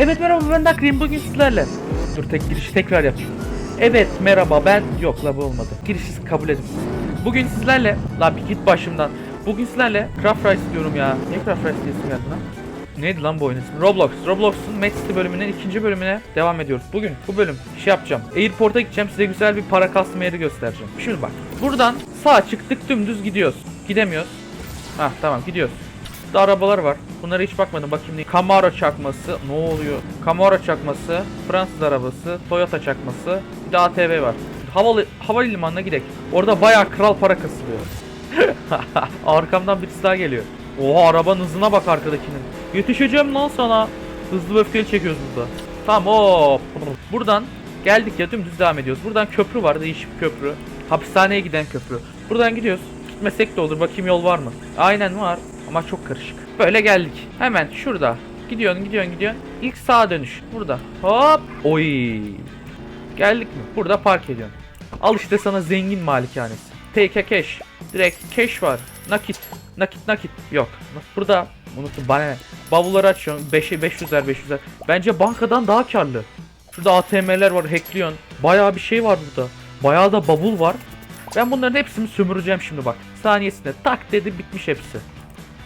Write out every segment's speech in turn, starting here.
Evet merhaba ben Dakrim bugün sizlerle. Dur tek girişi tekrar yapayım. Evet merhaba ben yok la bu olmadı. Girişi kabul edin. Bugün sizlerle la bir git başımdan. Bugün sizlerle Craft Rice diyorum ya. Niye Craft Rice diye isim geldi lan? Neydi lan bu oyun ismi? Roblox. Roblox'un Match City bölümünün ikinci bölümüne devam ediyoruz. Bugün bu bölüm şey yapacağım. Airport'a gideceğim size güzel bir para kasma yeri göstereceğim. Şimdi bak. Buradan sağ çıktık dümdüz gidiyoruz. Gidemiyoruz. Hah tamam gidiyoruz. Burada arabalar var. Bunlara hiç bakmadım. Bakayım ne? Camaro çakması. Ne oluyor? Camaro çakması. Fransız arabası. Toyota çakması. Bir de ATV var. Havalı, havalimanına gidelim. Orada bayağı kral para kasılıyor. Arkamdan birisi daha geliyor. Oha arabanın hızına bak arkadakinin. Yetişeceğim lan sana. Hızlı ve öfkeli çekiyoruz burada. Tamam hop. Buradan geldik ya dümdüz devam ediyoruz. Buradan köprü var değişik köprü. Hapishaneye giden köprü. Buradan gidiyoruz. Gitmesek de olur. Bakayım yol var mı? Aynen var. Ama çok karışık. Böyle geldik. Hemen şurada. Gidiyorsun gidiyorsun gidiyorsun. İlk sağa dönüş. Burada. Hop. Oy. Geldik mi? Burada park ediyorsun. Al işte sana zengin malikanesi. Take a cash. Direkt cash var. Nakit. Nakit nakit. Yok. Burada unuttum bana ne? Bavulları açıyorsun. 5'e 500'er 500'er. Bence bankadan daha karlı. Şurada ATM'ler var hackliyorsun. Bayağı bir şey var burada. Bayağı da bavul var. Ben bunların hepsini sömüreceğim şimdi bak. Saniyesinde tak dedi bitmiş hepsi.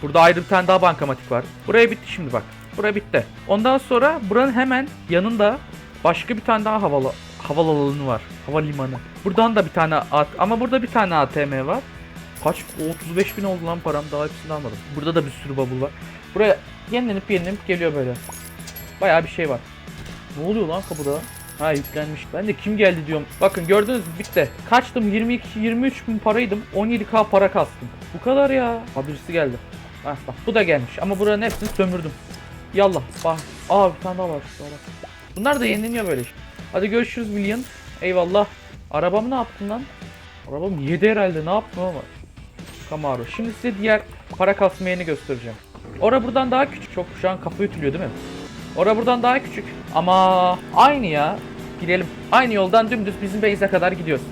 Burada ayrı bir tane daha bankamatik var. Buraya bitti şimdi bak. Buraya bitti. Ondan sonra buranın hemen yanında başka bir tane daha havalı havaalanı var. Havalimanı. Buradan da bir tane at ama burada bir tane ATM var. Kaç? O 35 bin oldu lan param daha hepsini almadım. Burada da bir sürü bavul var. Buraya yenilenip yenilenip geliyor böyle. Bayağı bir şey var. Ne oluyor lan kapıda? Ha yüklenmiş. Ben de kim geldi diyorum. Bakın gördünüz mü bitti. Kaçtım 22 23 bin paraydım. 17k para kastım. Bu kadar ya. Ha geldi. Hah bak bu da gelmiş ama buranın hepsini sömürdüm. Yallah bak. Aa bir tane daha var bak. Bunlar da yenileniyor böyle işte. Hadi görüşürüz William. Eyvallah. Arabamı ne yaptın lan? Arabam yedi herhalde ne yaptın ama. Camaro. Şimdi size diğer para kasma göstereceğim. Ora buradan daha küçük. Çok şu an kafa ütülüyor değil mi? Ora buradan daha küçük. Ama aynı ya. Gidelim. Aynı yoldan dümdüz bizim base'e kadar gidiyoruz.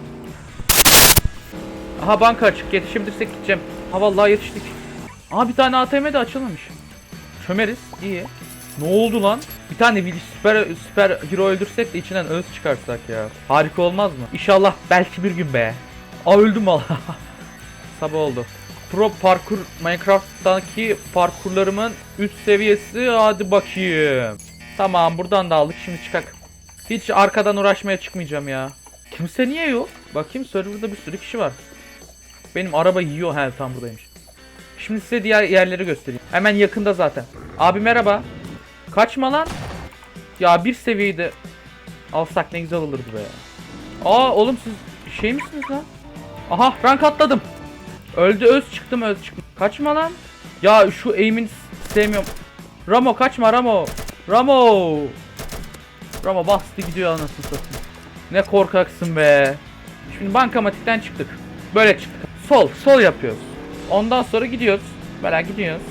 Aha banka açık. Yetişebilirsek gideceğim. Ha vallahi yetiştik. Aha bir tane ATM de açılmamış. Çömeriz. İyi. Ne oldu lan? Bir tane bir süper süper hero öldürsek de içinden öz çıkarsak ya. Harika olmaz mı? İnşallah belki bir gün be. Aa öldüm valla. Sabah oldu. Pro parkur Minecraft'taki parkurlarımın üst seviyesi hadi bakayım. Tamam buradan da aldık şimdi çıkak. Hiç arkadan uğraşmaya çıkmayacağım ya. Kimse niye yok? Bakayım serverda bir sürü kişi var. Benim araba yiyor he tam buradaymış. Şimdi size diğer yerleri göstereyim. Hemen yakında zaten. Abi merhaba. Kaçma lan. Ya bir seviyede alsak ne güzel olurdu be. Aa oğlum siz şey misiniz lan? Aha rank atladım. Öldü öz çıktım öz çıktım. Kaçma lan. Ya şu aim'ini s- sevmiyorum. Ramo kaçma Ramo. Ramo. Ramo bastı gidiyor anasını satayım. Ne korkaksın be. Şimdi bankamatikten çıktık. Böyle çıktık. Sol, sol yapıyoruz. Ondan sonra gidiyoruz. Böyle gidiyoruz.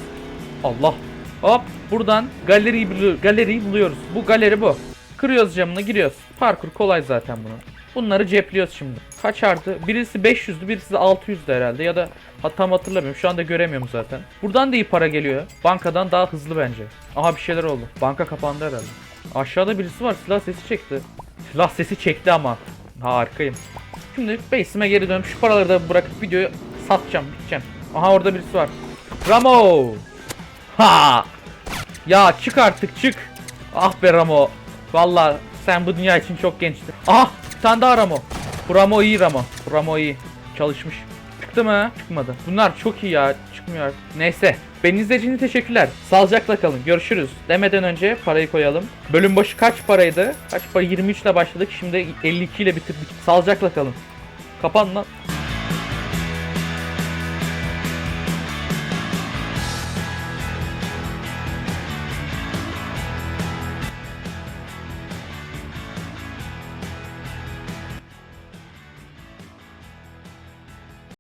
Allah. Hop buradan galeriyi, galeriyi buluyoruz. Bu galeri bu. Kırıyoruz camını giriyoruz. Parkur kolay zaten bunun. Bunları cepliyoruz şimdi. Kaç artı? Birisi 500'dü birisi de 600'dü herhalde ya da ha, tam hatırlamıyorum. Şu anda göremiyorum zaten. Buradan da iyi para geliyor. Bankadan daha hızlı bence. Aha bir şeyler oldu. Banka kapandı herhalde. Aşağıda birisi var. Silah sesi çekti. Silah sesi çekti ama. Harikayım. Şimdi base'ime geri dönüp şu paraları da bırakıp videoyu satacağım. Biteceğim. Aha orada birisi var. Ramo! Ha! Ya çık artık çık. Ah be Ramo. Valla sen bu dünya için çok gençtin. Ah bir tane daha Ramo. Bu Ramo iyi Ramo. Bu Ramo iyi. Çalışmış. Çıktı mı? Çıkmadı. Bunlar çok iyi ya. Çıkmıyor artık. Neyse. Beni izlediğiniz teşekkürler. Sağlıcakla kalın. Görüşürüz. Demeden önce parayı koyalım. Bölüm başı kaç paraydı? Kaç para? 23 ile başladık. Şimdi 52 ile bitirdik. Sağlıcakla kalın. Kapan lan.